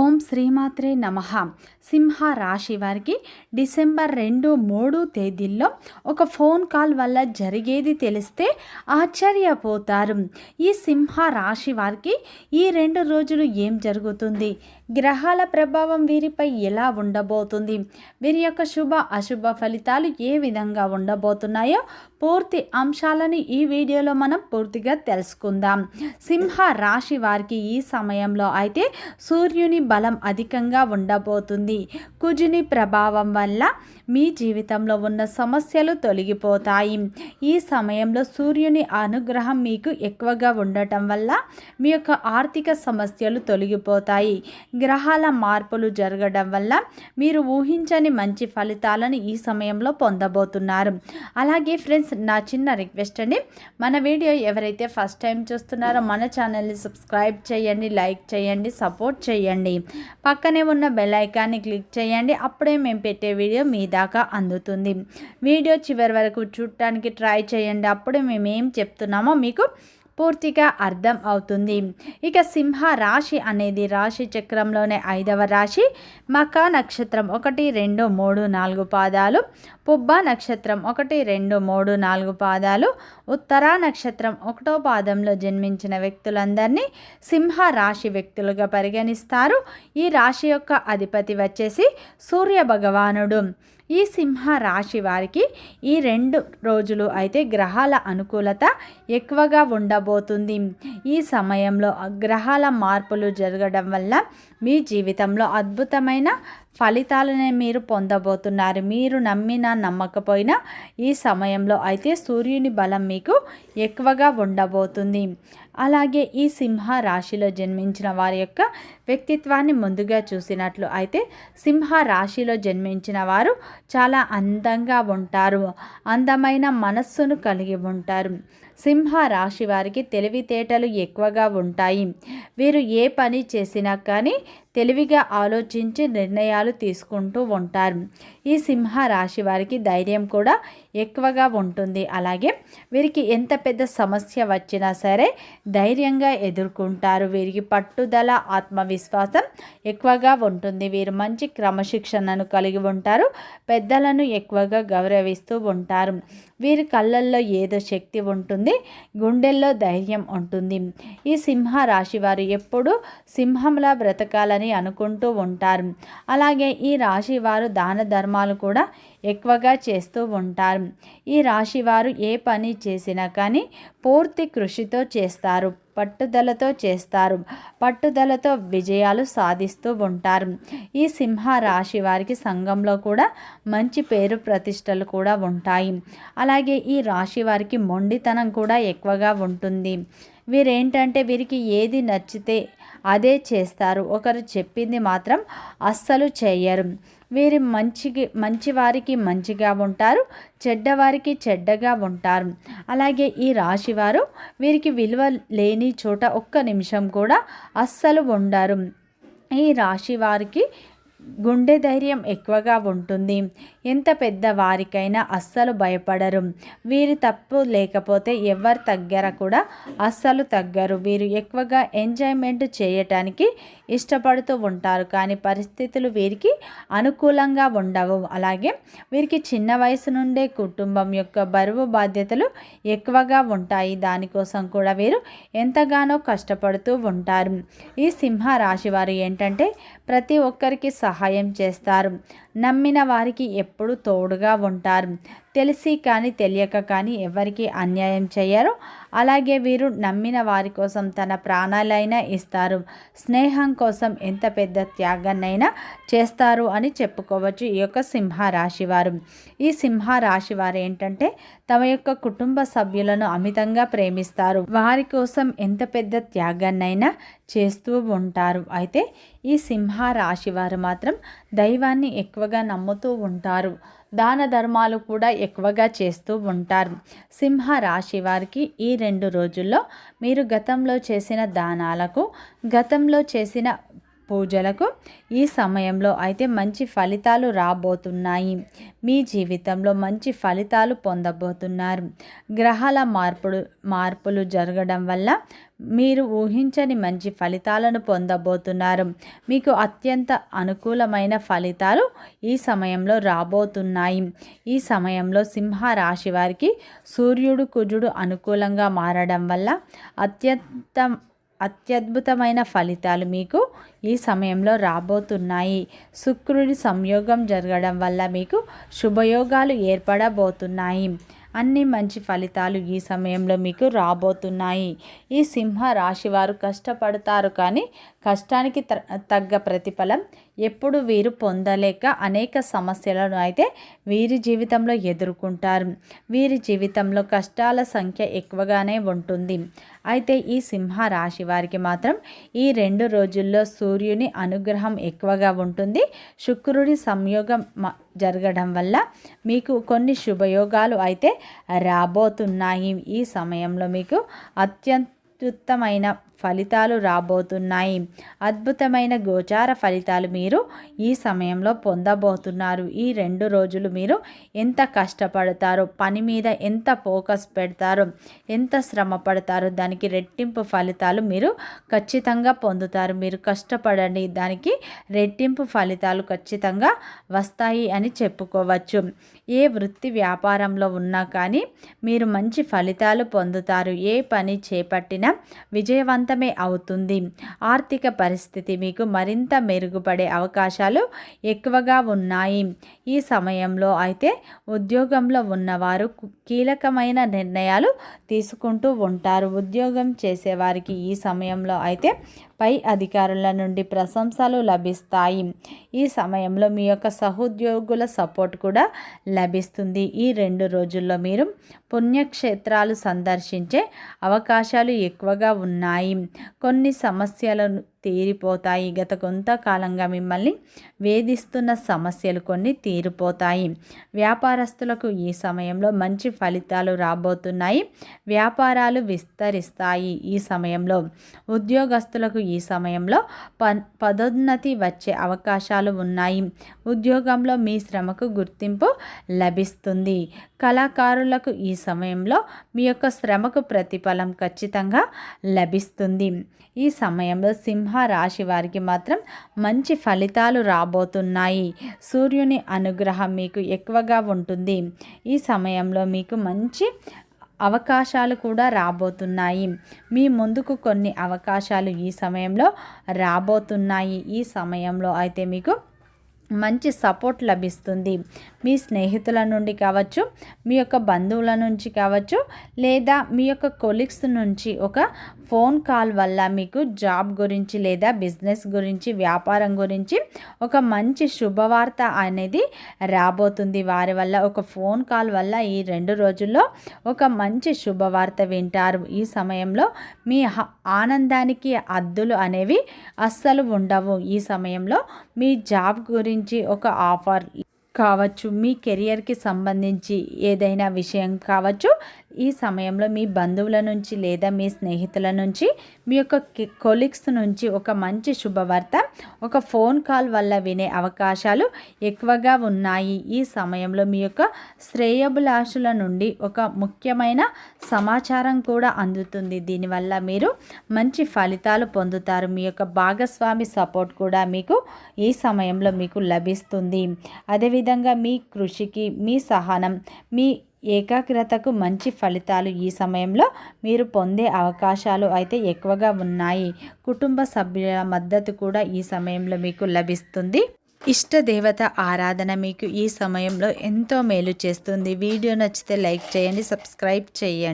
ఓం శ్రీమాత్రే నమ. సింహ రాశి వారికి డిసెంబర్ రెండు మూడు తేదీల్లో ఒక ఫోన్ కాల్ వల్ల జరిగేది తెలిస్తే ఆశ్చర్యపోతారు. ఈ సింహ రాశి వారికి ఈ రెండు రోజులు ఏం జరుగుతుంది? గ్రహాల ప్రభావం వీరిపై ఎలా ఉండబోతుంది? వీరి యొక్క శుభ అశుభ ఫలితాలు ఏ విధంగా ఉండబోతున్నాయో పూర్తి అంశాలను ఈ వీడియోలో మనం పూర్తిగా తెలుసుకుందాం. సింహ రాశి వారికి ఈ సమయంలో అయితే సూర్యుని బలం అధికంగా ఉండబోతుంది. కుజుని ప్రభావం వల్ల మీ జీవితంలో ఉన్న సమస్యలు తొలగిపోతాయి. ఈ సమయంలో సూర్యుని అనుగ్రహం మీకు ఎక్కువగా ఉండటం వల్ల మీ యొక్క ఆర్థిక సమస్యలు తొలగిపోతాయి. గ్రహాల మార్పులు జరగడం వల్ల మీరు ఊహించని మంచి ఫలితాలను ఈ సమయంలో పొందబోతున్నారు. అలాగే ఫ్రెండ్స్ నా చిన్న రిక్వెస్ట్ అండి. మన వీడియో ఎవరైతే ఫస్ట్ టైం చూస్తున్నారో మన ఛానల్ని సబ్స్క్రైబ్ చేయండి లైక్ చేయండి సపోర్ట్ చేయండి. పక్కనే ఉన్న బెల్ ఐకాన్ని క్లిక్ చేయండి. అప్పుడే మేము పెట్టే వీడియో మీ దాకా అందుతుంది. వీడియో చివరి వరకు చూడటానికి ట్రై చేయండి. అప్పుడే మేము ఏం చెప్తున్నామో మీకు పూర్తిగా అర్థం అవుతుంది. ఇక సింహ రాశి అనేది రాశి చక్రంలోనే ఐదవ రాశి. మకా నక్షత్రం ఒకటి రెండు మూడు నాలుగు పాదాలు. పుబ్బ నక్షత్రం ఒకటి రెండు మూడు నాలుగు పాదాలు. ఉత్తరా నక్షత్రం ఒకటో పాదంలో జన్మించిన వ్యక్తులందరినీ సింహ రాశి వ్యక్తులుగా పరిగణిస్తారు. ఈ రాశి యొక్క అధిపతి వచ్చేసి సూర్య భగవానుడు. ఈ సింహ రాశి వారికి ఈ రెండు రోజులు అయితే గ్రహాల అనుకూలత ఎక్కువగా ఉండబోతుంది. ఈ సమయంలో గ్రహాల మార్పులు జరగడం వల్ల మీ జీవితంలో అద్భుతమైన ఫలితాలనే మీరు పొందబోతున్నారు. మీరు నమ్మినా నమ్మకపోయినా ఈ సమయంలో అయితే సూర్యుని బలం మీకు ఎక్కువగా ఉండబోతుంది. అలాగే ఈ సింహ రాశిలో జన్మించిన వారి యొక్క వ్యక్తిత్వాన్ని ముందుగా చూసినట్లు అయితే సింహ రాశిలో జన్మించిన వారు చాలా అందంగా ఉంటారు. అందమైన మనస్సును కలిగి ఉంటారు. సింహ రాశి వారికి తెలివితేటలు ఎక్కువగా ఉంటాయి. వీరు ఏ పని చేసినా కానీ తెలివిగా ఆలోచించి నిర్ణయాలు తీసుకుంటూ ఉంటారు. ఈ సింహ రాశి వారికి ధైర్యం కూడా ఎక్కువగా ఉంటుంది. అలాగే వీరికి ఎంత పెద్ద సమస్య వచ్చినా సరే ధైర్యంగా ఎదుర్కొంటారు. వీరికి పట్టుదల ఆత్మవిశ్వాసం ఎక్కువగా ఉంటుంది. వీరు మంచి క్రమశిక్షణను కలిగి ఉంటారు. పెద్దలను ఎక్కువగా గౌరవిస్తూ ఉంటారు. వీరి కళ్ళల్లో ఏదో శక్తి ఉంటుంది. గుండెల్లో ధైర్యం ఉంటుంది. ఈ సింహ రాశి వారు ఎప్పుడూ సింహంలా బ్రతకాలని అనుకుంటూ ఉంటారు. అలాగే ఈ రాశి వారు దాన ధర్మాలు కూడా ఎక్కువగా చేస్తూ ఉంటారు. ఈ రాశి వారు ఏ పని చేసినా కానీ పూర్తి కృషితో చేస్తారు పట్టుదలతో చేస్తారు పట్టుదలతో విజయాలు సాధిస్తూ ఉంటారు. ఈ సింహ రాశి వారికి సంఘంలో కూడా మంచి పేరు ప్రతిష్టలు కూడా ఉంటాయి. అలాగే ఈ రాశి వారికి మొండితనం కూడా ఎక్కువగా ఉంటుంది. వీరేంటంటే వీరికి ఏది నచ్చితే అదే చేస్తారు. ఒకరు చెప్పింది మాత్రం అస్సలు చేయరు. వీరి మంచికి మంచివారికి మంచిగా ఉంటారు చెడ్డవారికి చెడ్డగా ఉంటారు. అలాగే ఈ రాశివారు వీరికి విలువ లేని చోట ఒక్క నిమిషం కూడా అస్సలు ఉండరు. ఈ రాశి వారికి గుండె ధైర్యం ఎక్కువగా ఉంటుంది. ఎంత పెద్ద వారికైనా అస్సలు భయపడరు. వీరి తప్పు లేకపోతే ఎవరు తగ్గర కూడా అస్సలు తగ్గరు. వీరు ఎక్కువగా ఎంజాయ్మెంట్ చేయటానికి ఇష్టపడుతూ ఉంటారు. కానీ పరిస్థితులు వీరికి అనుకూలంగా ఉండవు. అలాగే వీరికి చిన్న వయసు నుండే కుటుంబం యొక్క బరువు బాధ్యతలు ఎక్కువగా ఉంటాయి. దానికోసం కూడా వీరు ఎంతగానో కష్టపడుతూ ఉంటారు. ఈ సింహ రాశి వారు ఏంటంటే ప్రతి ఒక్కరికి సహాయం చేస్తారు. నమ్మిన వారికి ఎప్పుడు తోడుగా ఉంటారు. తెలిసి కానీ తెలియక కానీ ఎవరికి అన్యాయం చేయరు. అలాగే వీరు నమ్మిన వారి కోసం తన ప్రాణాలైనా ఇస్తారు. స్నేహం కోసం ఎంత పెద్ద త్యాగాన్నైనా చేస్తారు అని చెప్పుకోవచ్చు ఈ యొక్క సింహ రాశి వారు ఈ సింహరాశి వారు ఏంటంటే తమ యొక్క కుటుంబ సభ్యులను అమితంగా ప్రేమిస్తారు. వారి కోసం ఎంత పెద్ద త్యాగాన్నైనా చేస్తూ ఉంటారు. అయితే ఈ సింహ రాశి వారు మాత్రం దైవాన్ని ఎక్కువగా నమ్ముతూ ఉంటారు. దాన ధర్మాలు కూడా ఎక్కువగా చేస్తూ ఉంటారు. సింహ రాశి వారికి ఈ రెండు రోజుల్లో మీరు గతంలో చేసిన దానాలకు గతంలో చేసిన పూజలకు ఈ సమయంలో అయితే మంచి ఫలితాలు రాబోతున్నాయి. మీ జీవితంలో మంచి ఫలితాలు పొందబోతున్నారు. గ్రహాల మార్పులు మార్పులు జరగడం వల్ల మీరు ఊహించని మంచి ఫలితాలను పొందబోతున్నారు. మీకు అత్యంత అనుకూలమైన ఫలితాలు ఈ సమయంలో రాబోతున్నాయి. ఈ సమయంలో సింహ రాశి వారికి సూర్యుడు కుజుడు అనుకూలంగా మారడం వల్ల అత్యంత అత్యద్భుతమైన ఫలితాలు మీకు ఈ సమయంలో రాబోతున్నాయి. శుక్రుడి సంయోగం జరగడం వల్ల మీకు శుభయోగాలు ఏర్పడబోతున్నాయి. అన్ని మంచి ఫలితాలు ఈ సమయంలో మీకు రాబోతున్నాయి. ఈ సింహ రాశి వారు కష్టపడతారు కానీ కష్టానికి తగ్గ ప్రతిఫలం ఎప్పుడు వీరు పొందలేక అనేక సమస్యలను అయితే వీరి జీవితంలో ఎదుర్కొంటారు. వీరి జీవితంలో కష్టాల సంఖ్య ఎక్కువగానే ఉంటుంది. అయితే ఈ సింహ రాశి వారికి మాత్రం ఈ రెండు రోజుల్లో సూర్యుని అనుగ్రహం ఎక్కువగా ఉంటుంది. శుక్రుడి సంయోగం జరగడం వల్ల మీకు కొన్ని శుభయోగాలు అయితే రాబోతున్నాయి. ఈ సమయంలో మీకు అత్యంత ఫలితాలు రాబోతున్నాయి. అద్భుతమైన గోచార ఫలితాలు మీరు ఈ సమయంలో పొందబోతున్నారు. ఈ రెండు రోజులు మీరు ఎంత కష్టపడతారో? పని మీద ఎంత ఫోకస్ పెడతారో? ఎంత శ్రమ పడతారో? దానికి రెట్టింపు ఫలితాలు మీరు ఖచ్చితంగా పొందుతారు. మీరు కష్టపడండి. దానికి రెట్టింపు ఫలితాలు ఖచ్చితంగా వస్తాయి అని చెప్పుకోవచ్చు. ఏ వృత్తి వ్యాపారంలో ఉన్నా కానీ మీరు మంచి ఫలితాలు పొందుతారు. ఏ పని చేపట్టినా విజయవంత అంతమే అవుతుంది. ఆర్థిక పరిస్థితి మీకు మరింత మెరుగుపడే అవకాశాలు ఎక్కువగా ఉన్నాయి. ఈ సమయంలో అయితే ఉద్యోగంలో ఉన్నవారు కీలకమైన నిర్ణయాలు తీసుకుంటూ ఉంటారు. ఉద్యోగం చేసేవారికి ఈ సమయంలో అయితే పై అధికారుల నుండి ప్రశంసలు లభిస్తాయి. ఈ సమయంలో మీ యొక్క సహోద్యోగుల సపోర్ట్ కూడా లభిస్తుంది. ఈ రెండు రోజుల్లో మీరు పుణ్యక్షేత్రాలు సందర్శించే అవకాశాలు ఎక్కువగా ఉన్నాయి. కొన్ని సమస్యలను తీరిపోతాయి. గత కొంతకాలంగా మిమ్మల్ని వేధిస్తున్న సమస్యలు కొన్ని తీరిపోతాయి. వ్యాపారస్తులకు ఈ సమయంలో మంచి ఫలితాలు రాబోతున్నాయి. వ్యాపారాలు విస్తరిస్తాయి ఈ సమయంలో. ఉద్యోగస్తులకు ఈ సమయంలో ప పదోన్నతి వచ్చే అవకాశాలు ఉన్నాయి. ఉద్యోగంలో మీ శ్రమకు గుర్తింపు లభిస్తుంది. కళాకారులకు ఈ సమయంలో మీ యొక్క శ్రమకు ప్రతిఫలం ఖచ్చితంగా లభిస్తుంది. ఈ సమయంలో సింహ రాశి వారికి మాత్రం మంచి ఫలితాలు రాబోతున్నాయి. సూర్యుని అనుగ్రహం మీకు ఎక్కువగా ఉంటుంది. ఈ సమయంలో మీకు మంచి అవకాశాలు కూడా రాబోతున్నాయి. మీ ముందుకు కొన్ని అవకాశాలు ఈ సమయంలో రాబోతున్నాయి. ఈ సమయంలో అయితే మీకు మంచి సపోర్ట్ లభిస్తుంది. మీ స్నేహితుల నుండి కావచ్చు మీ యొక్క బంధువుల నుంచి కావచ్చు లేదా మీ యొక్క కొలీగ్స్ నుంచి ఒక ఫోన్ కాల్ వల్ల మీకు జాబ్ గురించి లేదా బిజినెస్ గురించి వ్యాపారం గురించి ఒక మంచి శుభవార్త అనేది రాబోతుంది. వారి వల్ల ఒక ఫోన్ కాల్ వల్ల ఈ రెండు రోజుల్లో ఒక మంచి శుభవార్త వింటారు. ఈ సమయంలో మీ ఆనందానికి అద్దులు అనేవి అస్సలు ఉండవు. ఈ సమయంలో మీ జాబ్ గురించి ఒక ఆఫర్ కావచ్చు మీ కెరియర్కి సంబంధించి ఏదైనా విషయం కావచ్చు ఈ సమయంలో మీ బంధువుల నుంచి లేదా మీ స్నేహితుల నుంచి మీ యొక్క కొలీగ్స్ నుంచి ఒక మంచి శుభవార్త ఒక ఫోన్ కాల్ వల్ల వినే అవకాశాలు ఎక్కువగా ఉన్నాయి. ఈ సమయంలో మీ యొక్క శ్రేయభిలాషుల నుండి ఒక ముఖ్యమైన సమాచారం కూడా అందుతుంది. దీనివల్ల మీరు మంచి ఫలితాలు పొందుతారు. మీ యొక్క భాగస్వామి సపోర్ట్ కూడా మీకు ఈ సమయంలో మీకు లభిస్తుంది. అదేవిధంగా మీ కృషికి మీ సహనం మీ ఏకాగ్రతకు మంచి ఫలితాలు ఈ సమయంలో మీరు పొందే అవకాశాలు అయితే ఎక్కువగా ఉన్నాయి. కుటుంబ సభ్యుల మద్దతు కూడా ఈ సమయంలో మీకు లభిస్తుంది. ఇష్ట దేవత ఆరాధన మీకు ఈ సమయంలో ఎంతో మేలు చేస్తుంది. వీడియో నచ్చితే లైక్ చేయండి సబ్స్క్రైబ్ చేయండి.